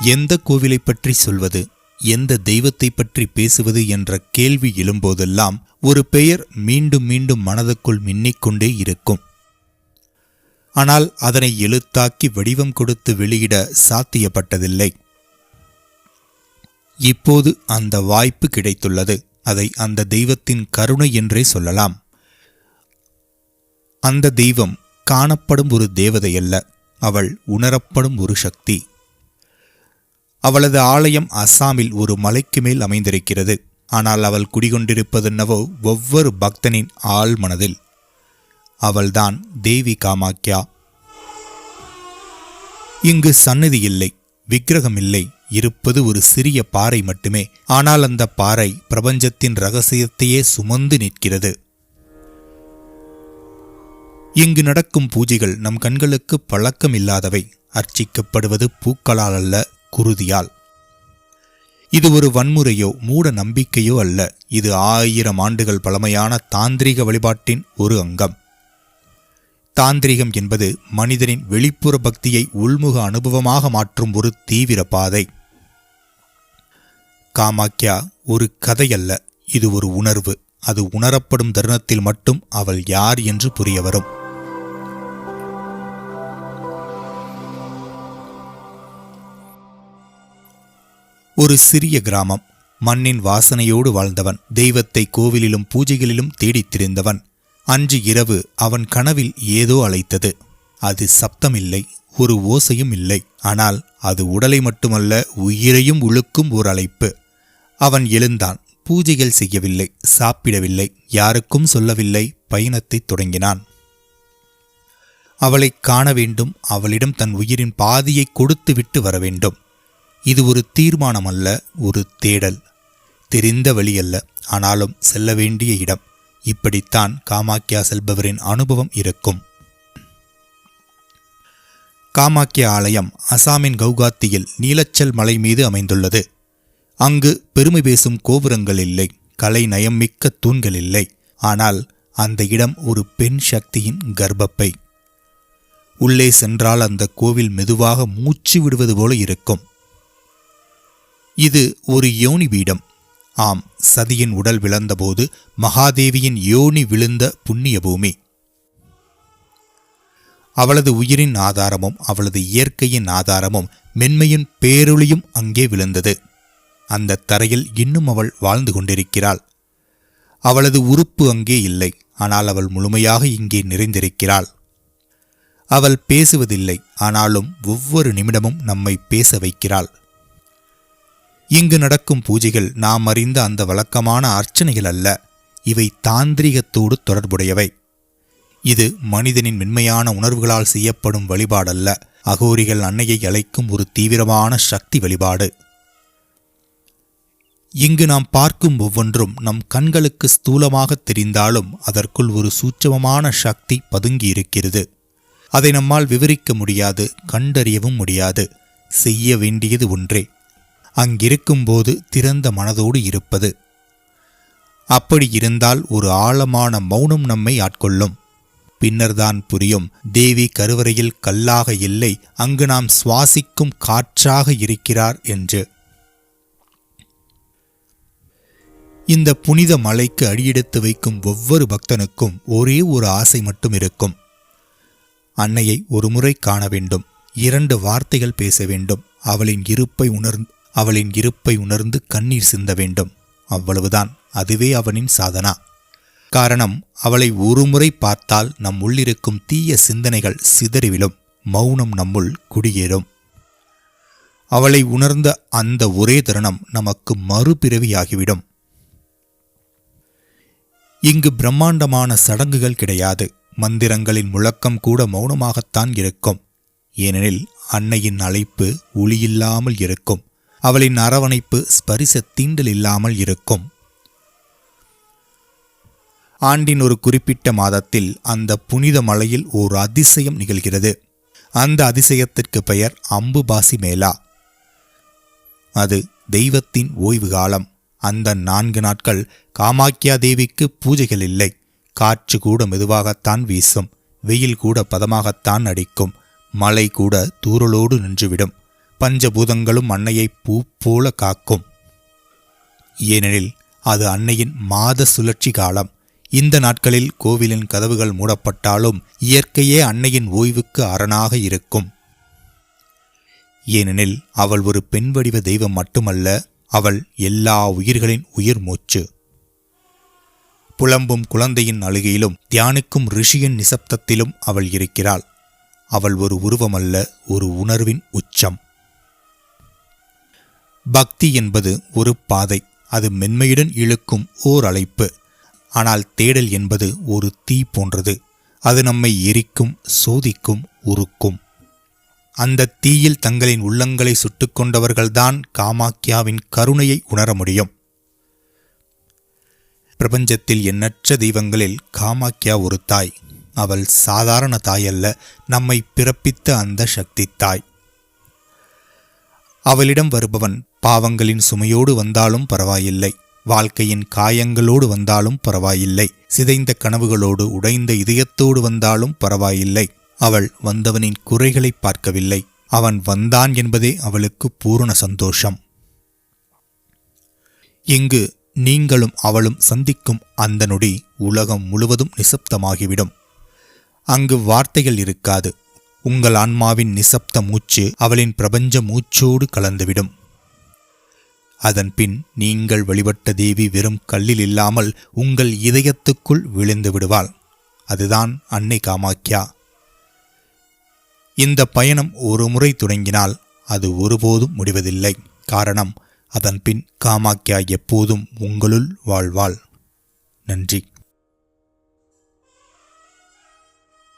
எந்த கோவிலை பற்றி சொல்வது? எந்த தெய்வத்தை பற்றி பேசுவது என்ற கேள்வி எழும்போதெல்லாம் ஒரு பெயர் மீண்டும் மீண்டும் மனதுக்குள் மின்னிக்கொண்டே இருக்கும். ஆனால் அதனை எழுத்தாக்கி வடிவம் கொடுத்து வெளியிட சாத்தியப்பட்டதில்லை. இப்போது அந்த வாய்ப்பு கிடைத்துள்ளது. அதை அந்த தெய்வத்தின் கருணை என்றே சொல்லலாம். அந்த தெய்வம் காணப்படும் ஒரு தேவதையல்ல. அவள் உணரப்படும் ஒரு சக்தி. அவளது ஆலயம் அஸ்ஸாமில் ஒரு மலைக்கு மேல் அமைந்திருக்கிறது. ஆனால் அவள் குடிகொண்டிருப்பதென்னவோ ஒவ்வொரு பக்தனின் ஆள் மனதில். அவள்தான் தேவி காமாக்யா இங்கு சன்னதி இல்லை விக்கிரகம் இல்லை இருப்பது ஒரு சிறிய பாறை மட்டுமே. ஆனால் அந்த பாறை பிரபஞ்சத்தின் ரகசியத்தையே சுமந்து நிற்கிறது. இங்கு நடக்கும் பூஜைகள் நம் கண்களுக்கு பழக்கம் இல்லாதவை அர்ச்சிக்கப்படுவது பூக்களால் அல்ல குருதியால். இது ஒரு வன்முறையோ மூட நம்பிக்கையோ அல்ல. இது ஆயிரம் ஆண்டுகள் பழமையான தாந்திரிக வழிபாட்டின் ஒரு அங்கம். தாந்திரிகம் என்பது மனிதனின் வெளிப்புற பக்தியை உள்முக அனுபவமாக மாற்றும் ஒரு தீவிர பாதை. காமாக்யா ஒரு கதை அல்ல. இது ஒரு உணர்வு. அது உணரப்படும் தருணத்தில் மட்டும் அவள் யார் என்று புரிய வரும். ஒரு சிறிய கிராமம். மண்ணின் வாசனையோடு வாழ்ந்தவன் தெய்வத்தை கோவிலிலும் பூஜைகளிலும் தேடித் திரிந்தவன். அன்று இரவு அவன் கனவில் ஏதோ அழைத்தது அது சப்தமில்லை ஒரு ஓசையும் இல்லை. ஆனால் அது உடலை மட்டுமல்ல உயிரையும் உழுக்கும் ஓர் அழைப்பு. அவன் எழுந்தான் பூஜைகள் செய்யவில்லை சாப்பிடவில்லை யாருக்கும் சொல்லவில்லை பயணத்தை தொடங்கினான். அவளைக் காண வேண்டும் அவளிடம் தன் உயிரின் பாதியை கொடுத்துவிட்டு வர வேண்டும். இது ஒரு தீர்மானம் அல்ல ஒரு தேடல். தெரிந்த வழி அல்ல ஆனாலும் செல்ல வேண்டிய இடம். இப்படித்தான் காமாக்கியா செல்பவரின் அனுபவம் இருக்கும். காமாக்கியா ஆலயம் அசாமின் கவுகாத்தியில் நீலச்சல் மலை மீது அமைந்துள்ளது. அங்கு பெருமை பேசும் கோபுரங்கள் இல்லை கலை நயம்மிக்க தூண்கள் இல்லை. ஆனால் அந்த இடம் ஒரு பெண் சக்தியின் கர்ப்பப்பை. உள்ளே சென்றால் அந்த கோவில் மெதுவாக மூச்சு விடுவது போல இருக்கும். இது ஒரு யோனி பீடம். ஆம் சதியின் உடல் விழந்தபோது மகாதேவியின் யோனி விழுந்த புண்ணிய பூமி. அவளது உயிரின் ஆதாரமும் அவளது இயற்கையின் ஆதாரமும் மென்மையின் பேரொளியும் அங்கே விழுந்தது. அந்த தரையில் இன்னும் அவள் வாழ்ந்து கொண்டிருக்கிறாள். அவளது உறுப்பு அங்கே இல்லை ஆனால் அவள் முழுமையாக இங்கே நிறைந்திருக்கிறாள். அவள் பேசுவதில்லை ஆனாலும் ஒவ்வொரு நிமிடமும் நம்மை பேச வைக்கிறாள். இங்கு நடக்கும் பூஜைகள் நாம் அறிந்த அந்த வழக்கமான அர்ச்சனைகள் அல்ல. இவை தாந்திரிகத்தோடு தொடர்புடையவை. இது மனிதனின் மென்மையான உணர்வுகளால் செய்யப்படும் வழிபாடல்ல. அகோரிகள் அன்னையை அழைக்கும் ஒரு தீவிரமான சக்தி வழிபாடு. இங்கு நாம் பார்க்கும் ஒவ்வொன்றும் நம் கண்களுக்கு ஸ்தூலமாக தெரிந்தாலும் அதற்குள் ஒரு சூட்சமமான சக்தி பதுங்கி இருக்கிறது அதை நம்மால் விவரிக்க முடியாது கண்டறியவும் முடியாது. செய்ய வேண்டியது ஒன்றே. அங்கிருக்கும்போது திறந்த மனதோடு இருப்பது. அப்படி இருந்தால் ஒரு ஆழமான மௌனம் நம்மை ஆட்கொள்ளும். பின்னர்தான் புரியும் தேவி கருவறையில் கல்லாக இல்லை அங்கு நாம் சுவாசிக்கும் காற்றாக இருக்கிறார் என்று. இந்த புனித மலைக்கு அடியெடுத்து வைக்கும் ஒவ்வொரு பக்தனுக்கும் ஒரே ஒரு ஆசை மட்டும் இருக்கும். அன்னையை ஒருமுறை காண வேண்டும் இரண்டு வார்த்தைகள் பேச வேண்டும் அவளின் இருப்பை உணர்ந்து அவளின் இருப்பை உணர்ந்து கண்ணீர் சிந்த வேண்டும். அவ்வளவுதான். அதுவே அவனின் சாதனா. காரணம் அவளை ஒருமுறை பார்த்தால் நம் உள்ளிருக்கும் தீய சிந்தனைகள் சிதறிவிடும் மௌனம் நம்முள் குடியேறும். அவளை உணர்ந்த அந்த ஒரே தருணம் நமக்கு மறுபிறவியாகிவிடும். இங்கு பிரம்மாண்டமான சடங்குகள் கிடையாது. மந்திரங்களின் முழக்கம் கூட மௌனமாகத்தான் இருக்கும். ஏனெனில் அன்னையின் அழைப்பு ஒளியில்லாமல் இருக்கும். அவளின் அரவணைப்பு ஸ்பரிச தீண்டல் இல்லாமல் இருக்கும். ஆண்டின் ஒரு குறிப்பிட்ட மாதத்தில் அந்த புனித மலையில் ஓர் அதிசயம் நிகழ்கிறது. அந்த அதிசயத்திற்கு பெயர் அம்புபாசி மேளா அது தெய்வத்தின் ஓய்வு காலம். அந்த நான்கு நாட்கள் காமாக்கியா தேவிக்கு பூஜைகள் இல்லை. காற்று கூட மெதுவாகத்தான் வீசும். வெயில் கூட பதமாகத்தான் அடிக்கும். மழை கூட தூரலோடு நின்றுவிடும். பஞ்சபூதங்களும் அன்னையை பூ போல காக்கும். ஏனெனில் அது அன்னையின் மாத சுழற்சி காலம். இந்த நாட்களில் கோவிலின் கதவுகள் மூடப்பட்டாலும் இயற்கையே அன்னையின் ஓய்வுக்கு அரணாக இருக்கும். ஏனெனில் அவள் ஒரு பெண் வடிவ தெய்வம் மட்டுமல்ல அவள் எல்லா உயிர்களின் உயிர் மூச்சு. புலம்பும் குழந்தையின் அழுகையிலும் தியானிக்கும் ரிஷியின் நிசப்தத்திலும் அவள் இருக்கிறாள். அவள் ஒரு உருவமல்ல ஒரு உணர்வின் உச்சம். பக்தி என்பது ஒரு பாதை. அது மென்மையுடன் இழுக்கும் ஓர் அழைப்பு ஆனால் தேடல் என்பது ஒரு தீ போன்றது. அது நம்மை எரிக்கும் சோதிக்கும் உருக்கும். அந்த தீயில் தங்களின் உள்ளங்களை சுட்டுக்கொண்டவர்கள்தான் காமாக்கியாவின் கருணையை உணர முடியும். பிரபஞ்சத்தில் எண்ணற்ற தெய்வங்களில் காமாக்கியா ஒரு தாய். அவள் சாதாரண தாய் அல்ல நம்மை பிறப்பித்த அந்த சக்தி தாய். அவளிடம் வருபவன் பாவங்களின் சுமையோடு வந்தாலும் பரவாயில்லை. வாழ்க்கையின் காயங்களோடு வந்தாலும் பரவாயில்லை. சிதைந்த கனவுகளோடு உடைந்த இதயத்தோடு வந்தாலும் பரவாயில்லை. அவள் வந்தவனின் குறைகளை பார்க்கவில்லை. அவன் வந்தான் என்பதே அவளுக்கு பூரண சந்தோஷம். இங்கு நீங்களும் அவளும் சந்திக்கும் அந்த நொடி உலகம் முழுவதும் நிசப்தமாகிவிடும். அங்கு வார்த்தைகள் இருக்காது. உங்கள் ஆன்மாவின் நிசப்த மூச்சு அவளின் பிரபஞ்ச மூச்சோடு கலந்துவிடும். அதன்பின் நீங்கள் வழிபட்ட தேவி வெறும் கல்லில் இல்லாமல் உங்கள் இதயத்துக்குள் விழுந்து விடுவாள். அதுதான் அன்னை காமாக்கியா. இந்த பயணம் ஒரு முறை தொடங்கினால் அது ஒருபோதும் முடிவதில்லை. காரணம் அதன்பின் காமாக்கியா எப்போதும் உங்களுள் வாழ்வாள். நன்றி.